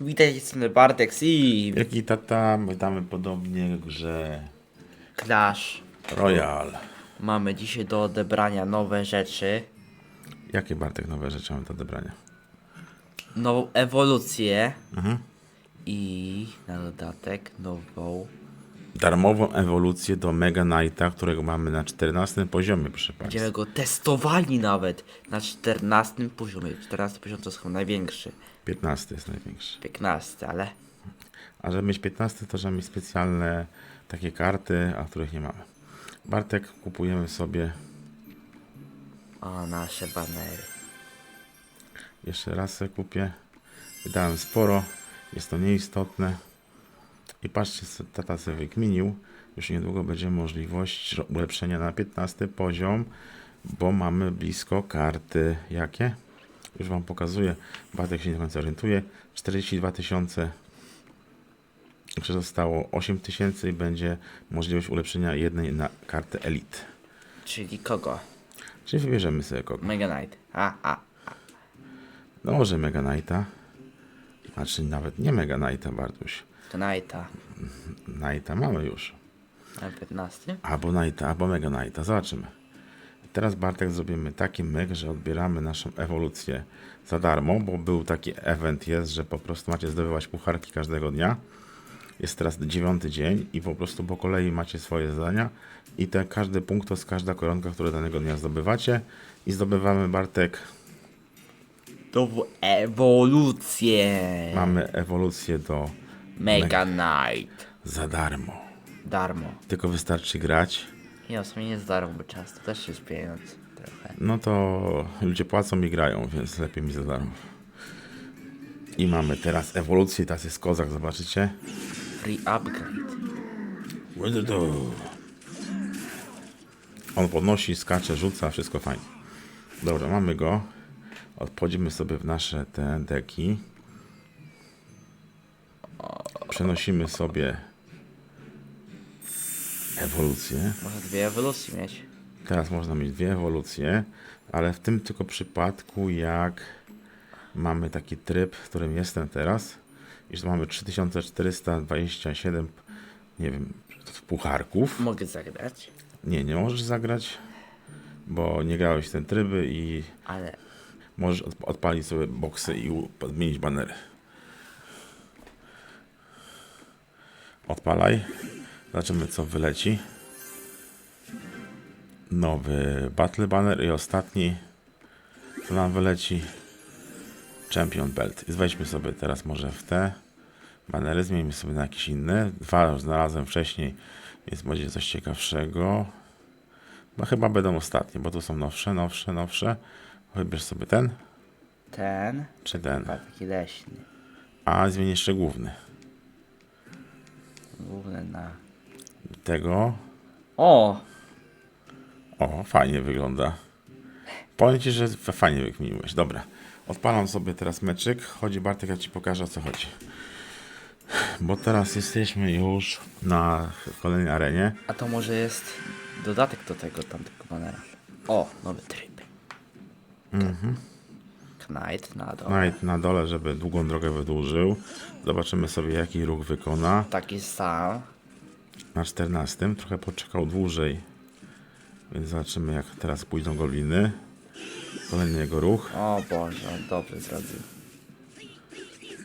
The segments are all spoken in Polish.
Witaj, jestem Bartek i Jaki tata, witamy podobnie w grze Clash. Royal. Mamy dzisiaj do odebrania nowe rzeczy. Jakie Bartek nowe rzeczy mamy do odebrania? Nową ewolucję. Mhm. I na dodatek nową. Darmową ewolucję do Mega Knighta, którego mamy na 14 poziomie, proszę Państwa. Będziemy go testowali nawet na 14 poziomie. 14 poziom to jest chyba największy. 15 jest największy. 15, ale A żeby mieć 15, to trzeba mieć specjalne takie karty, a których nie mamy. Bartek, kupujemy sobie o nasze banery. Jeszcze raz sobie kupię. Wydałem sporo, jest to nieistotne. I patrzcie, tata sobie wykminił. Już niedługo będzie możliwość ulepszenia na 15 poziom, bo mamy blisko karty. Jakie? Już Wam pokazuję. Bartek się nie końca orientuje. 42 tysiące. Jeszcze zostało 8 tysięcy i będzie możliwość ulepszenia jednej na kartę Elite. Czyli kogo? Czyli wybierzemy sobie kogo. Mega Knight. A, a. No może Mega Knighta. Znaczy nawet nie Mega Knighta, Bartuś. Knighta. Knighta mamy już. Na 15? Albo Knighta, albo Mega Knighta. Zobaczymy. Teraz Bartek zrobimy taki myk, że odbieramy naszą ewolucję za darmo, bo był taki event jest, że po prostu macie zdobywać pucharki każdego dnia. Jest teraz dziewiąty dzień i po prostu po kolei macie swoje zadania i te każdy punkt to jest każda koronka, którą danego dnia zdobywacie i zdobywamy Bartek, Nową ewolucję. mamy ewolucję do Mega Knight. za darmo. Darmo. Tylko wystarczy grać. Ja w sumie nie z darmo, bo często też jest pieniądz trochę. No to ludzie płacą i grają, więc lepiej mi za darmo. I mamy teraz ewolucję, teraz jest kozak, zobaczycie. Free upgrade. On podnosi, skacze, rzuca, wszystko fajnie. Dobra, mamy go. Odchodzimy sobie w nasze te deki. Przenosimy sobie ewolucję. Można dwie ewolucje mieć. Teraz można mieć dwie ewolucje, ale w tym tylko przypadku, jak mamy taki tryb, w którym jestem teraz, i że mamy 3427, nie wiem, pucharków. Mogę zagrać, Nie, nie możesz zagrać, bo nie grałeś w ten tryby i ale możesz od, odpalić sobie boksy i podmienić banery. Odpalaj. Zobaczymy co wyleci. Nowy Battle Banner i ostatni co nam wyleci Champion Belt. I weźmy sobie teraz może w te banery, zmienimy sobie na jakieś inne. Dwa już znalazłem wcześniej, więc będzie coś ciekawszego. No chyba będą ostatnie, bo tu są nowsze, nowsze, nowsze. Wybierz sobie ten ten, czy ten. chyba taki leśny. A zmień jeszcze główny. Główny na... Tego. O! O, fajnie wygląda. Powiem ci, że fajnie wykminiłeś. Dobra. Odpalam sobie teraz meczyk. Chodzi Bartek, ja ci pokażę o co chodzi. Bo teraz jesteśmy już na kolejnej arenie. A to może jest dodatek do tego tamtego banera. O, nowy tryb. Mhm. Knight na dole. Knight na dole, żeby długą drogę wydłużył. Zobaczymy sobie jaki ruch wykona. Taki sam. Na 14. Trochę poczekał dłużej. Więc zobaczymy jak teraz pójdą goliny. Kolejny jego ruch. O Boże, dobrze zrobił.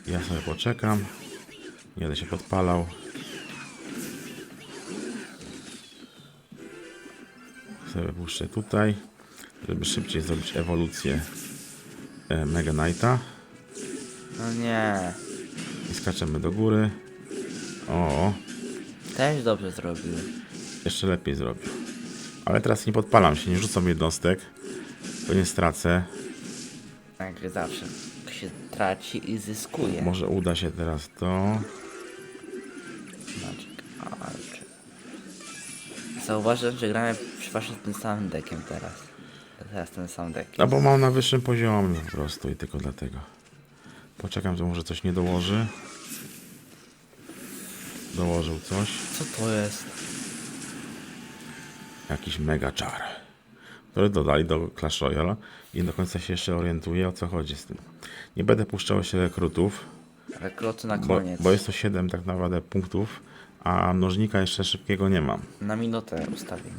Ja sobie poczekam. Nie będę się podpalał. Sobie puszczę tutaj, żeby szybciej zrobić ewolucję e, Mega Knighta. No nie. I skaczemy do góry. O, Też dobrze zrobił. jeszcze lepiej zrobił. Ale teraz nie podpalam się, nie rzucam jednostek, bo nie stracę. Jak zawsze. się traci i zyskuje. Może uda się teraz to. Magic Archer. Zauważyłem, że gramy przeważnie tym samym deckiem teraz. Teraz ten sam deck. No bo mam na wyższym poziomie po prostu i tylko dlatego. Poczekam, że może coś nie dołoży. Dołożył coś. Co to jest? Jakiś mega czar. Który dodali do Clash Royale i do końca się jeszcze orientuję o co chodzi z tym. Nie będę puszczał jeszcze rekrutów, Rekruty na bo, koniec. bo jest to 7 tak naprawdę punktów, a mnożnika jeszcze szybkiego nie mam. Na minutę ustawimy.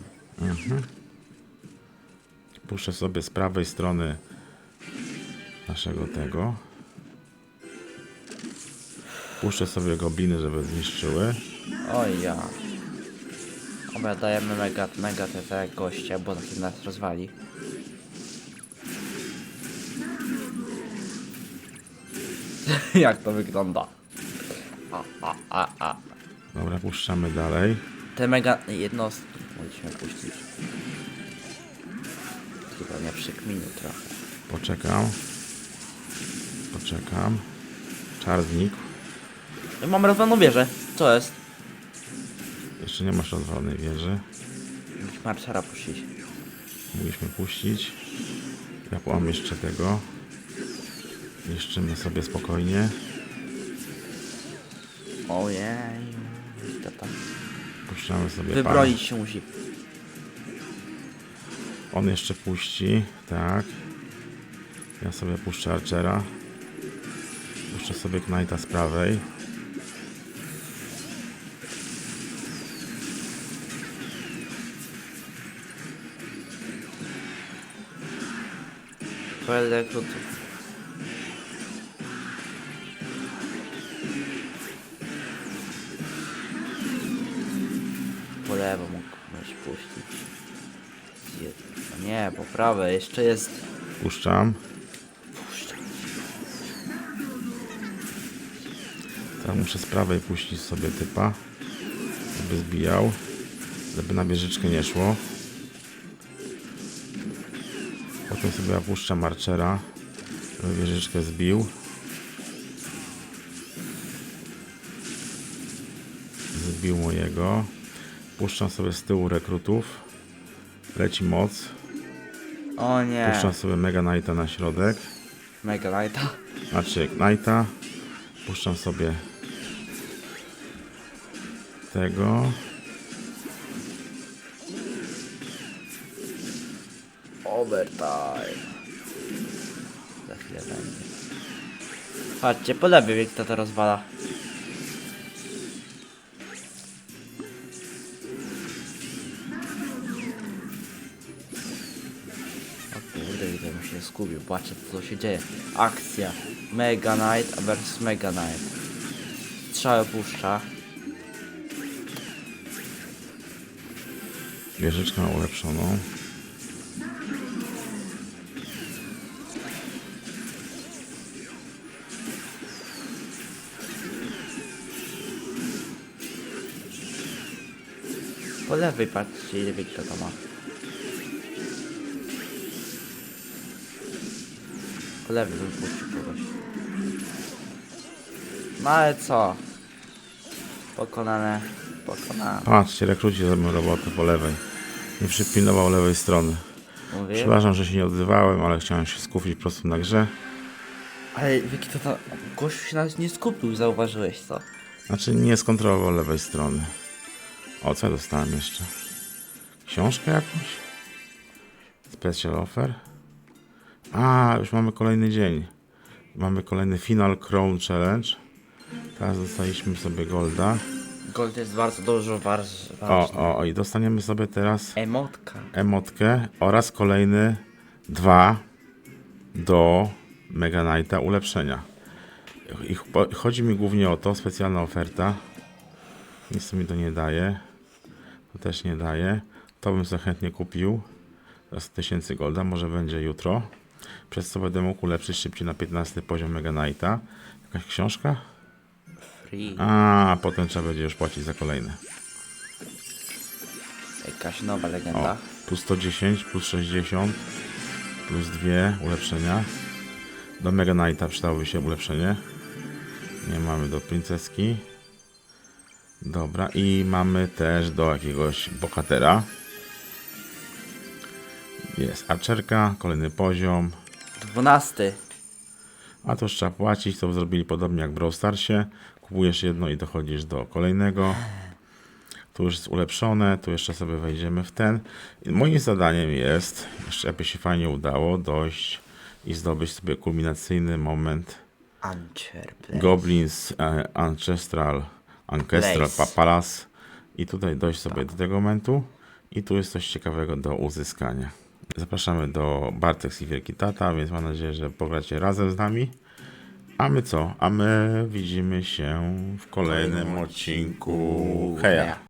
Puszczę sobie z prawej strony naszego tego. Puszczę sobie gobliny, żeby zniszczyły. Oj ja. Dobra, dajemy mega, mega te, te goście, bo taki nas rozwali. Jak to wygląda? A, a, a, a. Dobra, puszczamy dalej. Te mega jednostki mogliśmy puścić. Chyba nie przykminił trochę. Poczekam. Poczekam. Czarnik. No, Mam rozwaloną wieżę. Co jest? Jeszcze nie masz rozwalonej wieży. Musimy Archera puścić. Mogliśmy puścić. Ja mam jeszcze tego. Niszczymy sobie spokojnie. Ojej. To tam. Puszczamy sobie Wybroić się musi. On jeszcze puści. Tak. Ja sobie puszczę Archera. Puszczę sobie Knighta z prawej. Trochę rekrutów. Po lewo mógłbyś puścić. Nie, po prawej jeszcze jest. Puszczam. Puszczę. Teraz muszę z prawej puścić sobie typa. Żeby zbijał. Żeby na bieżyczkę nie szło. Potem sobie opuszczam Archera. Żeby wieżyczkę zbił. Zbił mojego. Puszczam sobie z tyłu rekrutów. Leci moc. O nie. Puszczam sobie Mega Knighta na środek. Mega Lighta. Znaczy Knighta. Puszczam sobie tego. Overtime. Za chwilę będzie. Po lewej jak to rozwala. O kurde, ile bym się skupił. Patrzcie co się dzieje. Akcja. Mega Knight versus Mega Knight. Strzałę puszcza. Wieżyczkę ulepszoną. Po lewej patrzcie ile kto to ma. Po lewej bym puścił kogoś. No ale co? Pokonane. Pokonane. Patrzcie, rekruci zrobią robotę po lewej. Nie przypilnował lewej strony. Mówię. Przepraszam, że się nie odzywałem, ale chciałem się skupić po prostu na grze. Ale Wiki to tam... Gościu się nawet nie skupił, zauważyłeś co? Znaczy nie skontrolował lewej strony. O, co ja dostałem jeszcze? Książkę jakąś? Special offer? A, już mamy kolejny dzień. Mamy kolejny Final Crown Challenge. Teraz dostaliśmy sobie Golda. Gold jest bardzo dużo waż, O, ważny. o, o, i dostaniemy sobie teraz Emotka. emotkę oraz kolejny dwa do Mega Knighta ulepszenia. I ch- chodzi mi głównie o to, specjalna oferta. Nic mi to nie daje. To też nie daje. To bym sobie chętnie kupił. Za 100 tysięcy golda, może będzie jutro. Przez co będę mógł ulepszyć szybciej na 15 poziom Mega Knighta. Jakaś książka? Free. A, potem trzeba będzie już płacić za kolejne. Jakaś nowa O, legenda. plus 110, plus 60, plus 2 ulepszenia. Do Mega Knighta przydałoby się ulepszenie. Nie mamy do princeski. Dobra, i mamy też do jakiegoś bohatera. Jest archerka, kolejny poziom. Dwunasty. A to już trzeba płacić, to zrobili podobnie jak w Brawl Starsie. Kupujesz jedno i dochodzisz do kolejnego. Tu już jest ulepszone, tu jeszcze sobie wejdziemy w ten. I moim zadaniem jest, jeszcze jakby się fajnie udało, dojść i zdobyć sobie kulminacyjny moment. Goblins e, Ancestral Ancestral Place. Pa- Palace i tutaj dojść sobie do tego momentu i tu jest coś ciekawego do uzyskania. Zapraszamy do Bartek i Wielki Tata, więc mam nadzieję, że pogracie razem z nami. A my co? A my widzimy się w kolejnym odcinku. Heja!